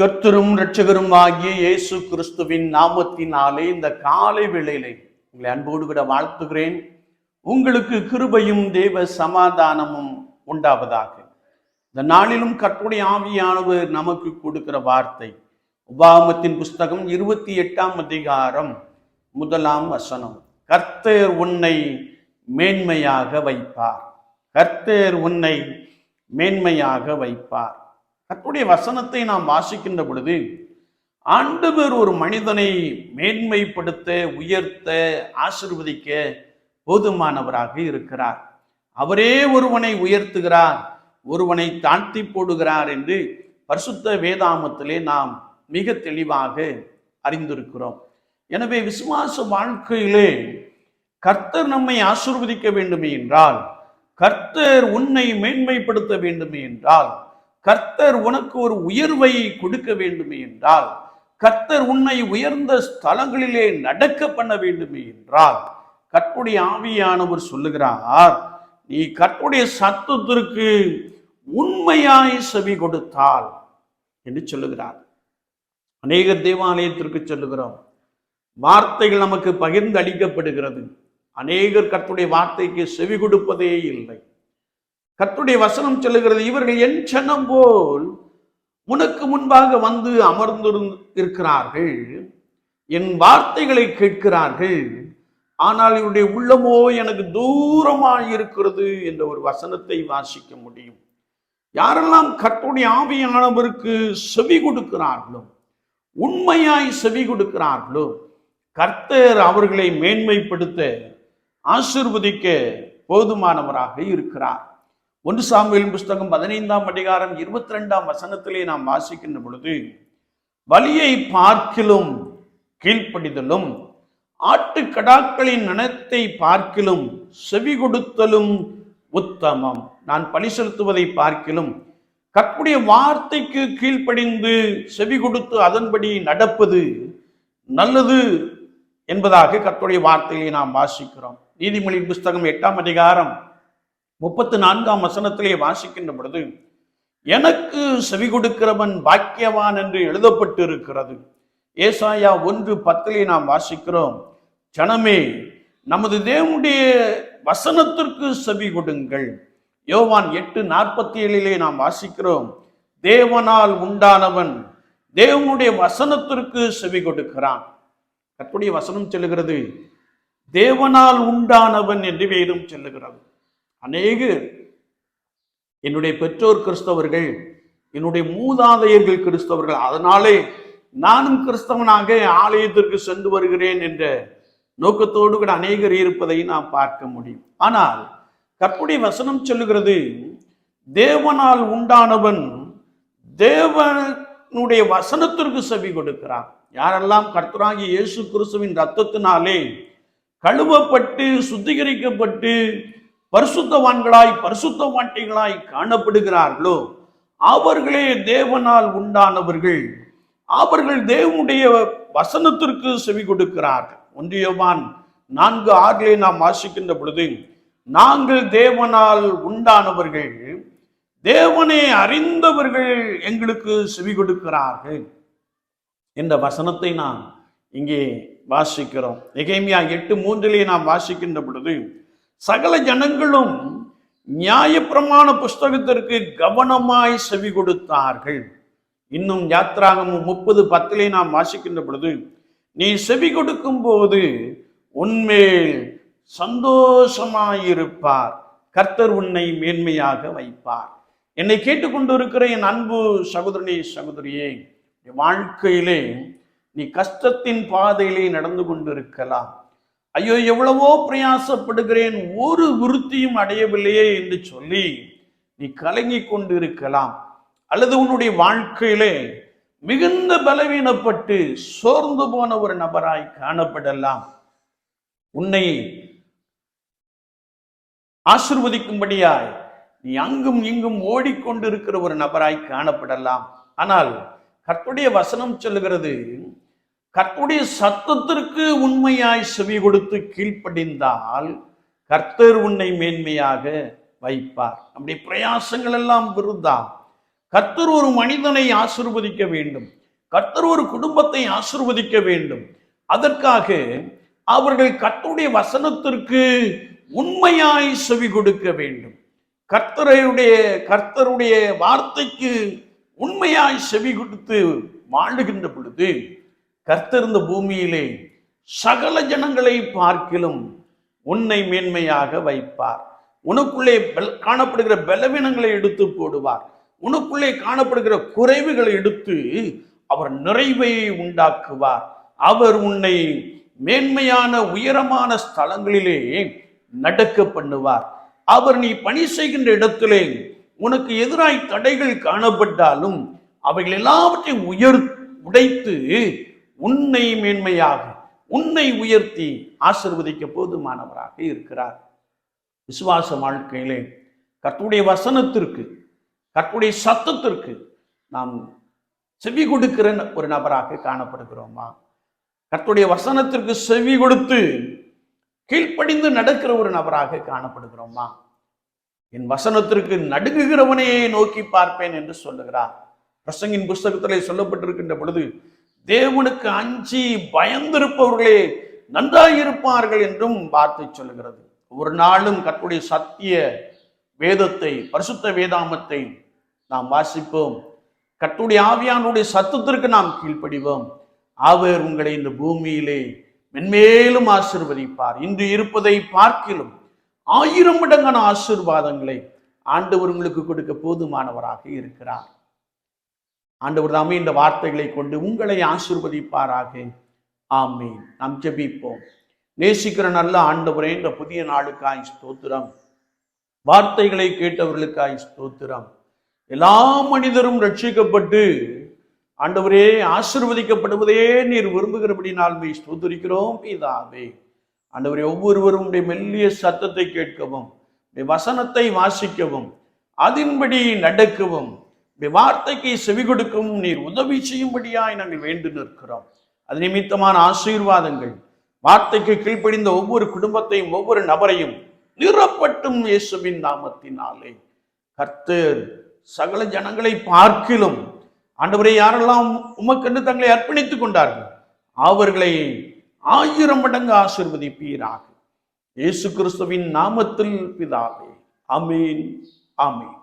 கர்த்தரும் இரட்சகரும் ஆகிய இயேசு கிறிஸ்துவின் நாமத்தினாலே இந்த காலை வேளையிலே உங்களை அன்போடு கூட வாழ்த்துகிறேன். உங்களுக்கு கிருபையும் தேவ சமாதானமும் உண்டாவதாக. இந்த நாளிலும் கற்புடைய ஆவியானவர் நமக்கு கொடுக்கிற வார்த்தை உபாமத்தின் புஸ்தகம் இருபத்தி எட்டாம் அதிகாரம் முதலாம் வசனம். கர்த்தர் உன்னை மேன்மையாக வைப்பார். கர்த்தர் உன்னை மேன்மையாக வைப்பார். கற்புடைய வசனத்தை நாம் வாசிக்கின்ற பொழுது ஆண்டவர் ஒரு மனிதனை மேன்மைப்படுத்த உயர்த்த ஆசிர்வதிக்க போதுமானவராக இருக்கிறார். அவரே ஒருவனை உயர்த்துகிறார் ஒருவனை தாழ்த்தி போடுகிறார் என்று பரிசுத்த வேதாமத்திலே நாம் மிக தெளிவாக அறிந்திருக்கிறோம். எனவே விசுவாச வாழ்க்கையிலே கர்த்தர் நம்மை ஆசிர்வதிக்க வேண்டுமே என்றால் கர்த்தர் உன்னை மேன்மைப்படுத்த வேண்டுமே என்றால் கர்த்தர் உனக்கு ஒரு உயர்வை கொடுக்க வேண்டுமே என்றால் கர்த்தர் உன்னை உயர்ந்த ஸ்தலங்களிலே நடக்க பண்ண வேண்டுமே என்றால் கற்புடைய ஆவியானவர் சொல்லுகிறார் நீ கற்புடைய சத்தத்திற்கு உண்மையாய் செவி கொடுத்தால் என்று சொல்லுகிறார். அநேக தேவாலயத்திற்கு சொல்லுகிறோம். வார்த்தைகள் நமக்கு பகிர்ந்து அளிக்கப்படுகிறது. அநேகர் கர்த்தருடைய வார்த்தைக்கு செவி கொடுப்பதே இல்லை. கத்துடைய வசனம் சொல்லுகிறது இவர்கள் என் சனம் போல் உனக்கு முன்பாக வந்து அமர்ந்து இருக்கிறார்கள். என் வார்த்தைகளை கேட்கிறார்கள். ஆனால் இவருடைய உள்ளமோ எனக்கு தூரமாக இருக்கிறது என்ற ஒரு வசனத்தை வாசிக்க முடியும். யாரெல்லாம் கத்துடைய ஆவியானவருக்கு செவி கொடுக்கிறார்களோ உண்மையாய் செவி கொடுக்கிறார்களோ கர்த்தர் அவர்களை மேன்மைப்படுத்த ஆசிர்வதிக்க போதுமானவராக இருக்கிறார். ஒன்று சாமுவேலின் புஸ்தகம் பதினைந்தாம் அதிகாரம் இருபத்தி ரெண்டாம் வசனத்திலே நாம் வாசிக்கின்ற பொழுது வலியை பார்க்கிலும் கீழ்ப்படிதலும் ஆட்டுக்கடாக்களின் நனத்தை பார்க்கிலும் செவி கொடுத்தலும் உத்தமம். நான் பழி செலுத்துவதை பார்க்கிலும் கற்புடைய வார்த்தைக்கு கீழ்ப்படிந்து செவி கொடுத்து அதன்படி நடப்பது நல்லது என்பதாக கத்துடைய வார்த்தையை நாம் வாசிக்கிறோம். நீதிமொழி புஸ்தகம் எட்டாம் அதிகாரம் முப்பத்து நான்காம் வசனத்திலே வாசிக்கின்ற பொழுது எனக்கு செவி கொடுக்கிறவன் பாக்கியவான் என்று எழுதப்பட்டு இருக்கிறது ஏசாயா ஒன்று பத்திலே நாம் வாசிக்கிறோம் ஜனமே நமது தேவனுடைய வசனத்திற்கு செவி கொடுங்கள். யோவான் எட்டு நாற்பத்தி ஏழிலே நாம் வாசிக்கிறோம் தேவனால் உண்டானவன் தேவனுடைய வசனத்திற்கு செவி கொடுக்கிறான். கற்புடைய வசனம் செல்லுகிறது தேவனால் உண்டானவன் என்று வேறும் செல்லுகிறான் அநேகர் என்னுடைய பெற்றோர் கிறிஸ்தவர்கள் என்னுடைய மூதாதையர்கள் கிறிஸ்தவர்கள் அதனாலே நானும் கிறிஸ்தவனாக ஆலயத்திற்கு சென்று வருகிறேன் என்ற நோக்கத்தோடு கூட அநேகர் இருப்பதை நாம் பார்க்க முடியும். ஆனால் கற்புடைய வசனம் சொல்லுகிறது தேவனால் உண்டானவன் தேவனுடைய வசனத்திற்கு செவி கொடுக்கிறான். யாரெல்லாம் கர்த்தராகி இயேசு கிறிஸ்துவின் ரத்தத்தினாலே கழுவப்பட்டு சுத்திகரிக்கப்பட்டு பரிசுத்தவான்களாய் பரிசுத்தவாட்டிகளாய் காணப்படுகிறார்களோ? அவர்களே தேவனால் உண்டானவர்கள். அவர்கள் தேவனுடைய வசனத்திற்கு செவி கொடுக்கிறார்கள். ஒன்றியவான் நான்கு ஆறிலே நாம் வாசிக்கின்ற பொழுது நாங்கள் தேவனால் உண்டானவர்கள் தேவனை அறிந்தவர்கள் எங்களுக்கு செவி கொடுக்கிறார்கள். என்ற வசனத்தை நாம் இங்கே வாசிக்கிறோம். எகேமியா எட்டு மூன்றிலே நாம் வாசிக்கின்ற பொழுது சகல ஜனங்களும் நியாயப்பிரமாண புஸ்தகத்திற்கு கவனமாய் செவி கொடுத்தார்கள். இன்னும் யாத்ராகமும் முப்பது பத்திலே நாம் வாசிக்கின்ற பொழுது நீ செவி கொடுக்கும் போது உன்மேல் சந்தோஷமாயிருப்பார். கர்த்தர் உன்னை மேன்மையாக வைப்பார். என்னை கேட்டுக்கொண்டு இருக்கிற என் அன்பு சகோதரனே சகோதரியே வாழ்க்கையிலே நீ கஷ்டத்தின் பாதையிலே நடந்து கொண்டிருக்கலாம். ஐயோ எவ்வளவோ பிரயாசப்படுகிறேன் ஒரு விருத்தியும் அடையவில்லையே என்று சொல்லி நீ கலங்கி கொண்டு இருக்கலாம் அல்லது உன்னுடைய வாழ்க்கையிலே மிகுந்த பலவீனப்பட்டு சோர்ந்து போன ஒரு நபராய் காணப்படலாம். உன்னை ஆசிர்வதிக்கும்படியாய் நீ அங்கும் இங்கும் ஓடிக்கொண்டிருக்கிற ஒரு நபராய் காணப்படலாம். ஆனால் கர்த்துடைய வசனம் சொல்லுகிறது கர்த்தருடைய சத்தத்திற்கு உண்மையாய் செவி கொடுத்து கீழ்ப்படிந்தால் கர்த்தர் உன்னை மேன்மையாக வைப்பார். நம்முடைய பிரயாசங்கள் எல்லாம் விருந்தா கர்த்தர் ஒரு மனிதனை ஆசிர்வதிக்க வேண்டும். கர்த்தர் ஒரு குடும்பத்தை ஆசிர்வதிக்க வேண்டும். அதற்காக அவர்கள் கர்த்தருடைய வசனத்திற்கு உண்மையாய் செவி கொடுக்க வேண்டும். கர்த்தருடைய கர்த்தருடைய வார்த்தைக்கு உண்மையாய் செவி கொடுத்து வாழுகின்ற பொழுது கர்த்திருந்த பூமியிலே சகல ஜனங்களை பார்க்கிலும் உன்னை மேன்மையாக வைப்பார். உனக்குள்ளே பெல்- காணப்படுகிற பலவீனங்களை எடுத்து போடுவார். உனக்குள்ளே காணப்படுகிற குறைவுகளை எடுத்து அவர் நிறைவை உண்டாக்குவார். அவர் உன்னை மேன்மையான உயரமான ஸ்தலங்களிலே நடக்க பண்ணுவார். அவர் நீ பணி செய்கின்ற இடத்திலே உனக்கு எதிராய் தடைகள் காணப்பட்டாலும் அவைகள் எல்லாவற்றையும் உயர் உடைத்து உன்னை மேன்மையாக உன்னை உயர்த்தி ஆசிர்வதிக்க போதுமானவராக இருக்கிறார். விசுவாச வாழ்க்கையிலே கர்த்தருடைய வசனத்திற்கு கர்த்தருடைய சத்தத்திற்கு நாம் செவி கொடுக்கிற ஒரு நபராக காணப்படுகிறோமா? கர்த்தருடைய வசனத்திற்கு செவி கொடுத்து கீழ்ப்படிந்து நடக்கிற ஒரு நபராக காணப்படுகிறோமா? என் வசனத்திற்கு நடுங்குகிறவனையே நோக்கி பார்ப்பேன் என்று சொல்லுகிறார். பிரசங்கின் புஸ்தகத்திலே சொல்லப்பட்டிருக்கின்ற பொழுது தேவனுக்கு அஞ்சி பயந்திருப்பவர்களே நன்றாயிருப்பார்கள் என்றும் வார்த்தை சொல்லுகிறது. ஒரு நாளும் கர்த்தருடைய சத்திய வேதத்தை பரிசுத்த வேதாமத்தை நாம் வாசிப்போம். கட்டுடைய ஆவியானுடைய சத்தத்திற்கு நாம் கீழ்ப்படிவோம். அவர் உங்களை இந்த பூமியிலே மென்மேலும் ஆசிர்வதிப்பார். இன்று இருப்பதை பார்க்கிலும் ஆயிரம் மடங்கான ஆசீர்வாதங்களை ஆண்டவர் உங்களுக்கு கொடுக்க போதுமானவராக இருக்கிறார். ஆண்டவர் தாமே இந்த வார்த்தைகளை கொண்டு உங்களை ஆசிர்வதிப்பாராக. ஆமே நாம் ஜெபிப்போம். நேசிக்கிற நல்ல ஆண்டவரே இந்த புதிய நாளுக்காய் ஸ்தோத்திரம். வார்த்தைகளை கேட்டவர்களுக்காய் ஸ்தோத்திரம். எல்லா மனிதரும் ரட்சிக்கப்பட்டு ஆண்டவரே ஆசிர்வதிக்கப்படுவதே நீர் விரும்புகிறபடினால் நாள்மை ஸ்தோத்திரிக்கிறோம் பிதாவே. ஆண்டவரே ஒவ்வொருவரும் உடைய மெல்லிய சத்தத்தை கேட்கவும் உடைய வசனத்தை வாசிக்கவும் அதன்படி நடக்கவும் வார்த்தைக்கு செவி கொடுக்கவும் நீர் உதவி செய்யும்படியாய் நாங்கள் வேண்டு நிற்கிறோம். அது நிமித்தமான ஆசீர்வாதங்கள். வார்த்தைக்கு கீழ்ப்படிந்த ஒவ்வொரு குடும்பத்தையும் ஒவ்வொரு நபரையும் நிறப்பட்டும் இயேசுவின் நாமத்தினாலே. கர்த்தர் சகல ஜனங்களை பார்க்கிலும் ஆண்டவரை யாரெல்லாம் உமக்கென்று தங்களை அர்ப்பணித்துக் கொண்டார்கள் அவர்களை ஆயிரம் மடங்கு ஆசிர்வதிப்பீராக. இயேசு கிறிஸ்துவின் நாமத்தில் பிதாவே. அமீன் ஆமீன்.